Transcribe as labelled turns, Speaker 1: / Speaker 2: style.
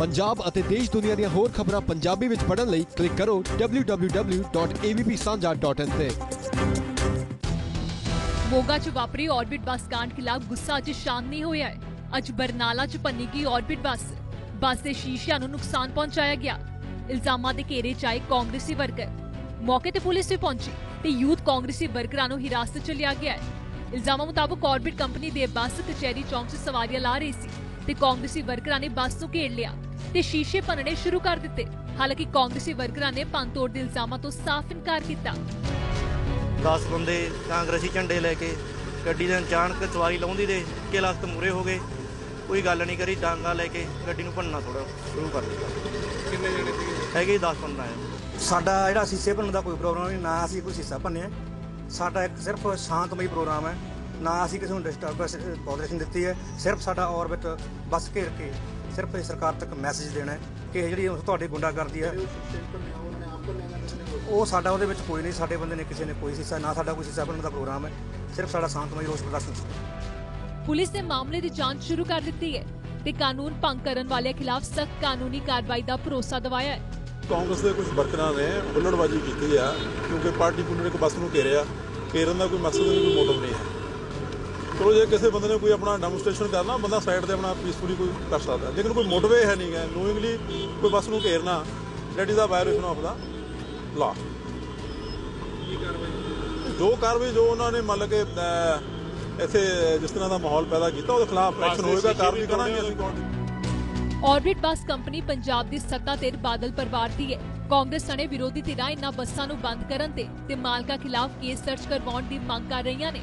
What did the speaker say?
Speaker 1: ਪੰਜਾਬ ਅਤੇ ਦੇਸ਼ ਦੁਨੀਆ ਦੀਆਂ ਹੋਰ ਖਬਰਾਂ ਪੰਜਾਬੀ ਵਿੱਚ ਪੜ੍ਹਨ ਲਈ ਕਲਿੱਕ ਕਰੋ www.avpsanja.in ਤੇ।
Speaker 2: ਮੋਗਾ 'ਚ ਵਾਪਰੀ ਆਰਬਿਟ ਬੱਸ ਕਾਂਡ ਖਿਲਾਫ ਗੁੱਸਾ ਅੱਜ ਸ਼ਾਂਤ ਹੋਇਆ ਹੈ। ਅੱਜ ਬਰਨਾਲਾ 'ਚ ਪੰਨੀ ਗਈ ਆਰਬਿਟ ਬੱਸ। ਬੱਸ ਦੇ ਸ਼ੀਸ਼ਿਆਂ ਨੂੰ ਨੁਕਸਾਨ ਪਹੁੰਚਾਇਆ ਗਿਆ। ਇਲਜ਼ਾਮਾਂ ਦੇ ਘੇਰੇ 'ਚ ਆਏ ਕਾਂਗਰਸੀ ਵਰਕਰ। ਮੌਕੇ ਤੇ ਪੁਲਿਸ ਵੀ ਪਹੁੰਚੀ ਤੇ ਯੂਥ ਕਾਂਗਰਸੀ ਵਰਕਰਾਂ ਨੂੰ ਹਿਰਾਸਤ 'ਚ ਲਿਆ ਗਿਆ ਹੈ। ਇਲਜ਼ਾਮਾਂ ਮੁਤਾਬਕ ਆਰਬਿਟ ਕੰਪਨੀ ਦੇ ਬੱਸ ਕਚਹਿਰੀ ਚੌਂਕ 'ਚ ਸਵਾਰੀਆਂ ਲਾ ਰਹੀ ਸੀ ਤੇ ਕਾਂਗਰਸੀ ਵਰਕਰਾਂ ਨੇ ਬੱਸ ਨੂੰ ਘੇਰ ਲਿਆ। ਤੇ ਸ਼ੀਸ਼ੇ ਭੰਨਣੇ ਸ਼ੁਰੂ ਕਰ ਦਿੱਤੇ। ਹਾਲਾਂਕਿ ਕਾਂਗਰਸੀ ਵਰਕਰਾਂ ਨੇ ਭੰਨਤੋੜ ਦੇ ਇਲਜ਼ਾਮਾਂ ਤੋਂ ਸਾਫ਼ ਇਨਕਾਰ ਕੀਤਾ।
Speaker 3: 10 ਬੰਦੇ ਕਾਂਗਰਸੀ ਝੰਡੇ ਲੈ ਕੇ ਗੱਡੀ ਦੇ ਅਚਾਨਕ ਸਵਾਰੀ ਲਾਉਂਦੀ ਦੇ ਕੇ ਲਖਤ ਮੂਰੇ ਹੋ ਗਏ। ਕੋਈ ਗੱਲ ਨਹੀਂ ਕਰੀ ਡਾਂਗਾ ਲੈ ਕੇ ਗੱਡੀ ਨੂੰ ਭੰਨਣਾ ਥੋੜਾ ਸ਼ੁਰੂ ਕਰ ਦਿੱਤਾ।
Speaker 4: ਕਿੰਨੇ ਜਣੇ ਸੀਗੇ?
Speaker 3: ਹੈਗੇ 10 15 ਆ
Speaker 5: ਸਾਡਾ ਜਿਹੜਾ ਸੀਸੇ ਭੰਨਣ ਦਾ ਕੋਈ ਪ੍ਰੋਗਰਾਮ ਨਹੀਂ ਨਾ ਅਸੀਂ ਕੋਈ ਸੀਸਾ ਭੰਨਿਆ। ਸਾਡਾ ਇੱਕ ਸਿਰਫ ਸ਼ਾਂਤਮਈ ਪ੍ਰੋਗਰਾਮ ਹੈ। ਨਾ ਅਸੀਂ ਕਿਸੇ ਨੂੰ ਡਿਸਟਰਬੈਂਸ ਪੋਜ਼ਿਸ਼ਨ ਦਿੱਤੀ ਹੈ। ਸਿਰਫ ਸਾਡਾ ਔਰਬਿਟ ਬੱਸ ਘੇਰ ਕੇ ਸਿਰਫ ਇਹ ਸਰਕਾਰ ਤੱਕ ਮੈਸੇਜ ਦੇਣਾ ਹੈ ਕਿ ਇਹ ਜਿਹੜੀ ਤੁਹਾਡੀ ਗੁੰਡਾਗਰਦੀ ਹੈ ਉਹ ਸਾਡਾ ਉਹਦੇ ਵਿੱਚ ਕੋਈ ਨਹੀਂ ਸਾਡੇ ਬੰਦੇ ਨੇ ਕਿਸੇ ਨੇ ਕੋਈ ਸੀਸਾ ਨਾ ਸਾਡਾ ਕੋਈ ਸੀਸਾ ਭੰਨਣ ਦਾ ਪ੍ਰੋਗਰਾਮ ਹੈ। ਸਿਰਫ ਸਾਡਾ ਸ਼ਾਂਤਮਈ ਰੋਸ ਪ੍ਰਦਰਸ਼ਨ ਸੀ।
Speaker 2: ਪੁਲਿਸ ਨੇ ਮਾਮਲੇ ਦੀ ਜਾਂਚ ਸ਼ੁਰੂ ਕਰ ਦਿੱਤੀ ਹੈ ਤੇ ਕਾਨੂੰਨ ਭੰਗ ਕਰਨ ਵਾਲਿਆਂ ਖਿਲਾਫ ਸਖਤ ਕਾਨੂੰਨੀ ਕਾਰਵਾਈ ਦਾ ਭਰੋਸਾ ਦਿਵਾਇਆ ਹੈ।
Speaker 6: ਕਾਂਗਰਸ ਦੇ ਕੁਝ ਵਰਕਰਾਂ ਨੇ ਹੁੱਲੜਬਾਜ਼ੀ ਕੀਤੀ ਆ ਕਿਉਂਕਿ ਪਾਰਟੀ ਪੁਲਿਸ ਨੇ ਇੱਕ ਬੱਸ ਨੂੰ ਘੇਰਿਆ। ਘੇਰਨ ਦਾ ਕੋਈ ਮਕਸਦ ਨਹੀਂ ਕੋਈ ਮੋਟਿਵ ਨਹੀਂ ਹੈ। ਚਲੋ ਜੇ ਕਿਸੇ ਬੰਦੇ ਨੇ ਕੋਈ ਆਪਣਾ ਡੈਮੋਨਸਟ੍ਰੇਸ਼ਨ ਕਰਨਾ ਬੰਦਾ ਸਾਈਡ ਤੇ ਆਪਣਾ ਪੀਸਫੁਲੀ ਕੋਈ ਕਰ ਸਕਦਾ ਲੇਕਿਨ ਕੋਈ ਮੋਟਿਵ ਹੈ ਨਹੀਂ ਹੈ। ਨੋਇੰਗਲੀ ਕੋਈ ਬੱਸ ਨੂੰ ਘੇਰਨਾ that is the violation of the law ਜੋ ਕਾਰਵਾਈ ਜੋ ਉਹਨਾਂ ਨੇ ਮੰਨ ਕੇ ਇੱਥੇ ਜਿਸ ਤਰ੍ਹਾਂ ਦਾ ਮਾਹੌਲ ਪੈਦਾ ਕੀਤਾ ਉਹਦੇ ਖਿਲਾਫ ਐਕਸ਼ਨ ਹੋਏਗਾ ਕਾਰਵਾਈ ਕਰਾਂਗੇ ਅਸੀਂ।
Speaker 2: ਆਰਬਿਟ ਬੱਸ ਕੰਪਨੀ ਪੰਜਾਬ ਦੀ ਸੱਤਾ ਧਿਰ ਬਾਦਲ ਪਰਿਵਾਰ ਦੀ ਹੈ। ਕਾਂਗਰਸ ਸਣੇ ਵਿਰੋਧੀ ਧਿਰਾਂ ਇਨ੍ਹਾਂ ਬੱਸਾਂ ਨੂੰ ਬੰਦ ਕਰਨ ਤੇ ਤੇ ਮਾਲਕਾਂ ਖਿਲਾਫ ਕੇਸ ਦਰਜ ਕਰਵਾਉਣ ਦੀ ਮੰਗ ਕਰ ਰਹੀਆਂ ਨੇ।